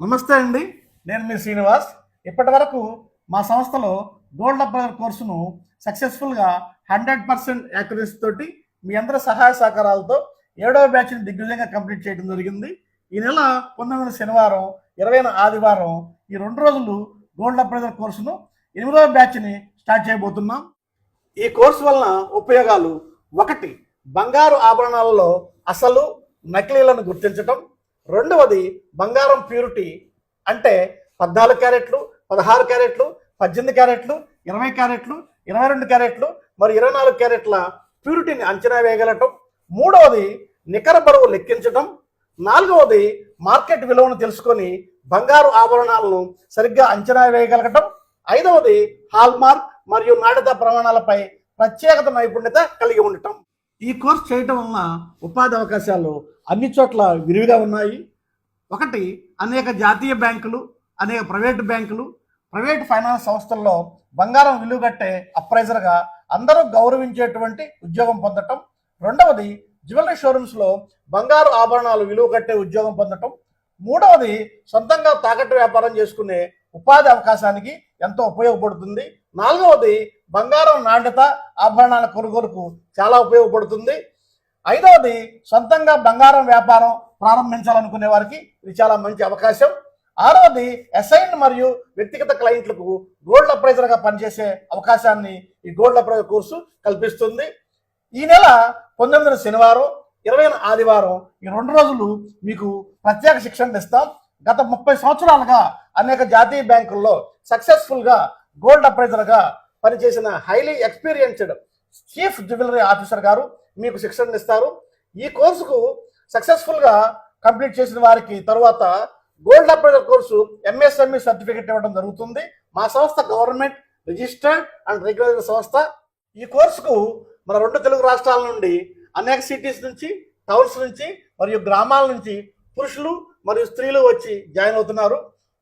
నమస్తే అండి. నేను మీ శ్రీనివాస్. ఇప్పటి వరకు మా సంస్థలో గోల్డ్ అప్లైర్ కోర్సును సక్సెస్ఫుల్గా హండ్రెడ్ పర్సెంట్ యాక్యురసీ తోటి మీ అందరి సహాయ సహకారాలతో ఏడవ బ్యాచ్ని దిగ్విజయంగా కంప్లీట్ చేయడం జరిగింది. ఈ నెల పంతొమ్మిది శనివారం ఇరవై ఆదివారం ఈ రెండు రోజులు గోల్డ్ అప్లైజర్ కోర్సును ఎనిమిదవ బ్యాచ్ని స్టార్ట్ చేయబోతున్నాం. ఈ కోర్సు వలన ఉపయోగాలు ఒకటి బంగారు ఆభరణాలలో అసలు నకిలీలను గుర్తించటం రెండవది బంగారం ప్యూరిటీ అంటే పద్నాలుగు క్యారెట్లు పదహారు క్యారెట్లు పద్దెనిమిది క్యారెట్లు ఇరవై క్యారెట్లు ఇరవై రెండు క్యారెట్లు మరి ఇరవై నాలుగు క్యారెట్ల ప్యూరిటీని అంచనా వేయగలటం. మూడవది నికర బరువు లెక్కించటం. నాలుగవది మార్కెట్ విలువను తెలుసుకొని బంగారు ఆభరణాలను సరిగ్గా అంచనా వేయగలగటం. ఐదవది హాల్మార్క్ మరియు నాణ్యత ప్రమాణాలపై ప్రత్యేకత నైపుణ్యత కలిగి ఉండటం. ఈ కోర్స్ చేయటం వలన ఉపాధి అవకాశాలు అన్ని చోట్ల విరివిగా ఉన్నాయి. ఒకటి అనేక జాతీయ బ్యాంకులు అనేక ప్రైవేటు బ్యాంకులు ప్రైవేట్ ఫైనాన్స్ సంస్థల్లో బంగారం విలువ కట్టే అప్రైజర్గా అందరూ గౌరవించేటువంటి ఉద్యోగం పొందటం. రెండవది జ్యువెలరీ షోరూమ్స్లో బంగారు ఆభరణాలు విలువ కట్టే ఉద్యోగం పొందటం. మూడవది సొంతంగా తాకట్టు వ్యాపారం చేసుకునే ఉపాధి అవకాశానికి ఎంతో ఉపయోగపడుతుంది. నాలుగవది బంగారం నాణ్యత ఆభరణాల కొనుగోలుకు చాలా ఉపయోగపడుతుంది. ఐదవది సొంతంగా బంగారం వ్యాపారం ప్రారంభించాలనుకునే వారికి ఇది చాలా మంచి అవకాశం. ఆరవది అసైన్ మరియు వ్యక్తిగత క్లయింట్లకు గోల్డ్ అప్రైజర్గా పనిచేసే అవకాశాన్ని ఈ గోల్డ్ అప్రైజర్ కోర్సు కల్పిస్తుంది. ఈ నెల పంతొమ్మిదిన శనివారం ఇరవై ఆదివారం ఈ రెండు రోజులు మీకు ప్రత్యేక శిక్షణ ఇస్తాం గత ముప్పై సంవత్సరాలుగా అనేక జాతీయ బ్యాంకుల్లో సక్సెస్ఫుల్గా గోల్డ్ అప్రైజర్గా పనిచేసిన highly experienced chief jewellery officer గారు మీకు శిక్షణ ఇస్తారు ఈ కోర్సుకు సక్సెస్ఫుల్గా కంప్లీట్ చేసిన వారికి తరువాత gold appraiser course MSME certificate ఇవ్వడం జరుగుతుంది. మా సంస్థ గవర్నమెంట్ రిజిస్టర్డ్ అండ్ రెగ్యులర్ సంస్థ. ఈ కోర్సుకు మన రెండు తెలుగు రాష్ట్రాల నుండి అనేక సిటీస్ నుంచి టౌన్స్ నుంచి మరియు గ్రామాల నుంచి పురుషులు మరియు స్త్రీలు వచ్చి జాయిన్ అవుతున్నారు.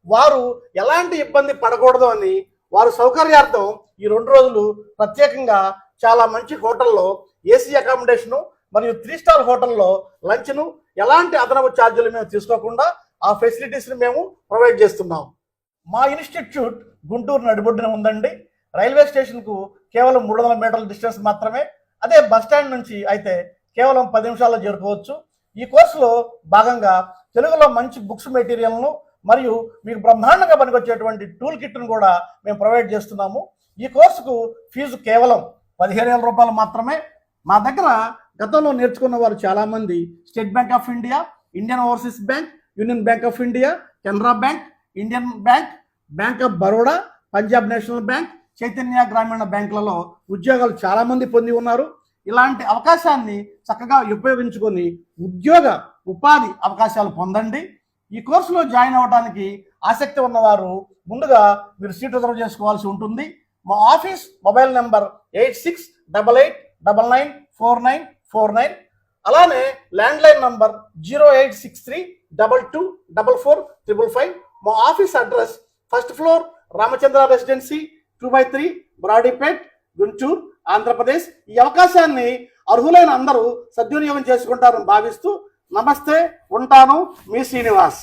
వారు ఎలాంటి ఇబ్బంది పడకూడదు అని వారు సౌకర్యార్థం ఈ రెండు రోజులు ప్రత్యేకంగా చాలా మంచి హోటల్లో ఏసీ అకామిడేషను మరియు త్రీ స్టార్ హోటల్లో లంచ్ను ఎలాంటి అదనపు ఛార్జీలు మేము తీసుకోకుండా ఆ ఫెసిలిటీస్ని మేము ప్రొవైడ్ చేస్తున్నాం. మా ఇన్స్టిట్యూట్ గుంటూరు నడిబొడ్డున ఉందండి. రైల్వే స్టేషన్కు కేవలం మూడు వందల మీటర్ల డిస్టెన్స్ మాత్రమే అదే బస్ స్టాండ్ నుంచి అయితే కేవలం పది నిమిషాల్లో చేరుకోవచ్చు. ఈ కోర్సులో భాగంగా తెలుగులో మంచి బుక్స్ మెటీరియల్ను మరియు మీకు బ్రహ్మాండంగా పనికొచ్చేటువంటి టూల్ కిట్ను కూడా మేము ప్రొవైడ్ చేస్తున్నాము. ఈ కోర్సుకు ఫీజు కేవలం పదిహేను వేల రూపాయలు మాత్రమే. మా దగ్గర గతంలో నేర్చుకున్న వారు చాలామంది State Bank of India Indian Overseas Bank Union Bank of India Canara Bank Indian Bank Bank of Baroda Punjab National Bank Chaitanya Grameena బ్యాంకులలో ఉద్యోగాలు చాలామంది పొంది ఉన్నారు. ఇలాంటి అవకాశాన్ని చక్కగా ఉపయోగించుకొని ఉద్యోగ ఉపాధి అవకాశాలు పొందండి. ఈ కోర్సులో జాయిన్ అవ్వడానికి ఆసక్తి ఉన్నవారు ముందుగా మీరు సీట్ రిజర్వ్ చేసుకోవాల్సి ఉంటుంది. మా office mobile number eight six double eight double nine four nine four nine అలానే landline number zero eight six three double two double four triple five. మా office address first floor Ramachandra Residency two by three Brodipet Guntur Andhra Pradesh ఈ అవకాశాన్ని అర్హులైన అందరూ సద్వినియోగం చేసుకుంటారని భావిస్తూ నమస్తే ఉంటాను మీ శ్రీనివాస్.